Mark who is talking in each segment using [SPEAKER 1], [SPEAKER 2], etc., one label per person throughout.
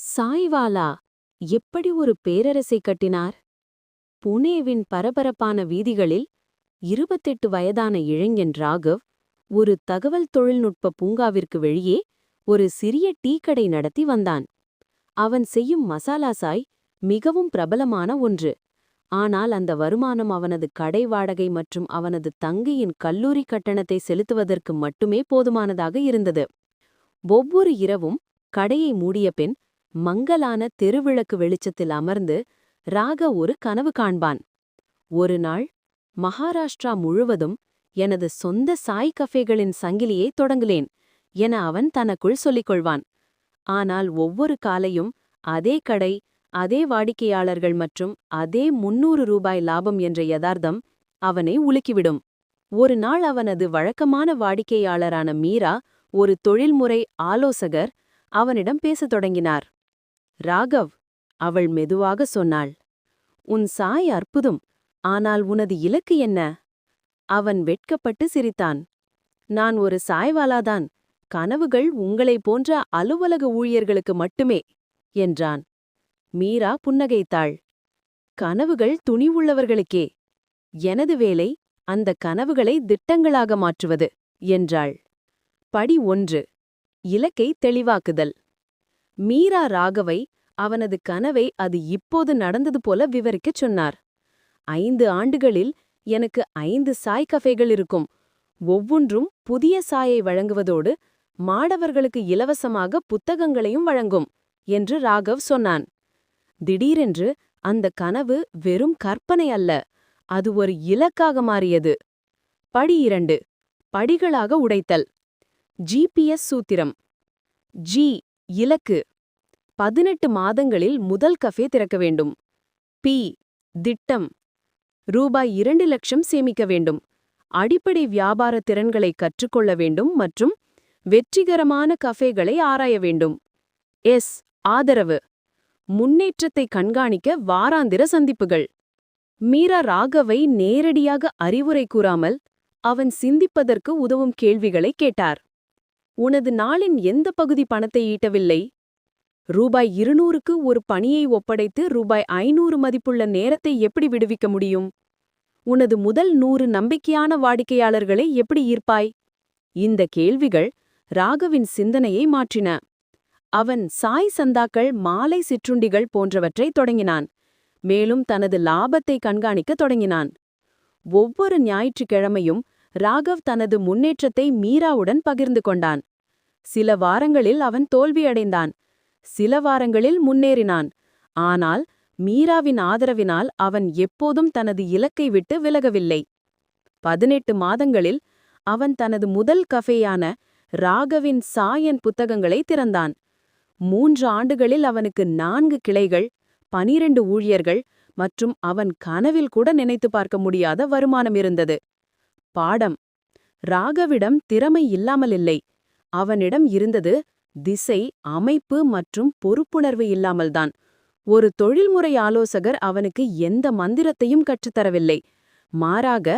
[SPEAKER 1] சாய்வாலா எப்படி ஒரு பேரரசை கட்டினார்? புனேவின் பரபரப்பான வீதிகளில் இருபத்தெட்டு வயதான இளைஞன் ராகவ் ஒரு தகவல் தொழில்நுட்ப பூங்காவிற்கு வெளியே ஒரு சிறிய டீக்கடை நடத்தி வந்தான். அவன் செய்யும் மசாலா சாய் மிகவும் பிரபலமான ஒன்று. ஆனால் அந்த வருமானம் அவனது கடை வாடகை மற்றும் அவனது தங்கையின் கல்லூரி கட்டணத்தை செலுத்துவதற்கு மட்டுமே போதுமானதாக இருந்தது. ஒவ்வொரு இரவும் கடையை மூடிய பின் மங்கலான தெருவிளக்கு வெளிச்சத்தில் அமர்ந்து ராக ஒரு கனவு காண்பான். ஒரு நாள் மகாராஷ்டிரா முழுவதும் எனது சொந்த சாய் கஃபேகளின் சங்கிலியை தொடங்குலேன் என அவன் தனக்குள் சொல்லிக் கொள்வான் ஆனால் ஒவ்வொரு காலையும் அதே கடை அதே வாடிக்கையாளர்கள் மற்றும் அதே முன்னூறு ரூபாய் லாபம் என்ற யதார்த்தம் அவனை உலுக்கிவிடும். ஒரு நாள் அவனது வழக்கமான வாடிக்கையாளரான மீரா ஒரு தொழில்முறை ஆலோசகர் அவனிடம் பேசத் தொடங்கினார். ராகவ் அவள் மெதுவாக சொன்னாள். உன் சாய் அற்புதம் ஆனால் உனது இலக்கு என்ன அவன் வெட்கப்பட்டு சிரித்தான். நான் ஒரு சாய்வாலாதான் கனவுகள் உங்களை போன்ற அலுவலக ஊழியர்களுக்கு மட்டுமே என்றான். மீரா புன்னகைத்தாள். கனவுகள் துணிவுள்ளவர்களுக்கே எனது வேலை அந்த கனவுகளை திட்டங்களாக மாற்றுவது என்றாள். படி ஒன்று. இலக்கை தெளிவாக்குதல். மீரா ராகவை அவனது கனவை அது இப்போது நடந்தது போல விவரிக்கச் சொன்னார். ஐந்து ஆண்டுகளில் எனக்கு ஐந்து சாய் கஃபேகள் இருக்கும். ஒவ்வொன்றும் புதிய சாயை வழங்குவதோடு மாடவர்களுக்கு இலவசமாக புத்தகங்களையும் வழங்கும் என்று ராகவ் சொன்னான். திடீரென்று அந்த கனவு வெறும் கற்பனை அல்ல அது ஒரு இலக்காக மாறியது. படி இரண்டு படிகளாக உடைத்தல். ஜிபிஎஸ் சூத்திரம். ஜி இலக்கு. பதினெட்டு மாதங்களில் முதல் கஃபே திறக்க வேண்டும். பி. திட்டம். ரூபாய் இரண்டு லட்சம் சேமிக்க வேண்டும். அடிப்படை வியாபார திறன்களை கற்றுக்கொள்ள வேண்டும் மற்றும் வெற்றிகரமான கஃபேகளை ஆராய வேண்டும். எஸ். ஆதரவு. முன்னேற்றத்தை கண்காணிக்க வாராந்திர சந்திப்புகள். மீரா ராகவை நேரடியாக அறிவுரை கூறாமல் அவன் சிந்திப்பதற்கு உதவும் கேள்விகளை கேட்டார். உனது நாளின் எந்த பகுதி பணத்தை ஈட்டவில்லை? ரூபாய் இருநூறுக்கு ஒரு பணியை ஒப்படைத்து ரூபாய் ஐநூறு மதிப்புள்ள நேரத்தை எப்படி விடுவிக்க முடியும்? உனது முதல் நூறு நம்பிக்கையான வாடிக்கையாளர்களை எப்படி ஈர்ப்பாய்? இந்த கேள்விகள் ராகவின் சிந்தனையை மாற்றின. அவன் சாய் சந்தாக்கள் மாலை சிற்றுண்டிகள் போன்றவற்றை தொடங்கினான். மேலும் தனது லாபத்தை கண்காணிக்கத் தொடங்கினான். ஒவ்வொரு ஞாயிற்றுக்கிழமையும் ராகவ் தனது முன்னேற்றத்தை மீராவுடன் பகிர்ந்து கொண்டான். சில வாரங்களில் அவன் தோல்வியடைந்தான். சில வாரங்களில் முன்னேறினான். ஆனால் மீராவின் ஆதரவினால் அவன் எப்போதும் தனது இலக்கை விட்டு விலகவில்லை. பதினெட்டு மாதங்களில் அவன் தனது முதல் கஃபேயான ராகவின் சாயன் புத்தகங்களை திறந்தான். மூன்று ஆண்டுகளில் அவனுக்கு நான்கு கிளைகள் பனிரெண்டு ஊழியர்கள் மற்றும் அவன் கனவில் கூட நினைத்து பார்க்க முடியாத வருமானம் இருந்தது. பாடம். ராகவிடம் திறமை இல்லாமலில்லை. அவனிடம் இருந்தது திசை அமைப்பு மற்றும் பொறுப்புணர்வு இல்லாமல்தான். ஒரு தொழில்முறை ஆலோசகர் அவனுக்கு எந்த மந்திரத்தையும் கற்றுத்தரவில்லை. மாறாக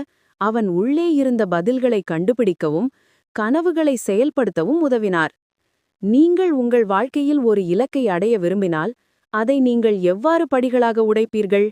[SPEAKER 1] அவன் உள்ளே இருந்த பதில்களை கண்டுபிடிக்கவும் கனவுகளை செயல்படுத்தவும் உதவினார். நீங்கள் உங்கள் வாழ்க்கையில் ஒரு இலக்கை அடைய விரும்பினால் அதை நீங்கள் எவ்வாறு படிகளாக உடைப்பீர்கள்?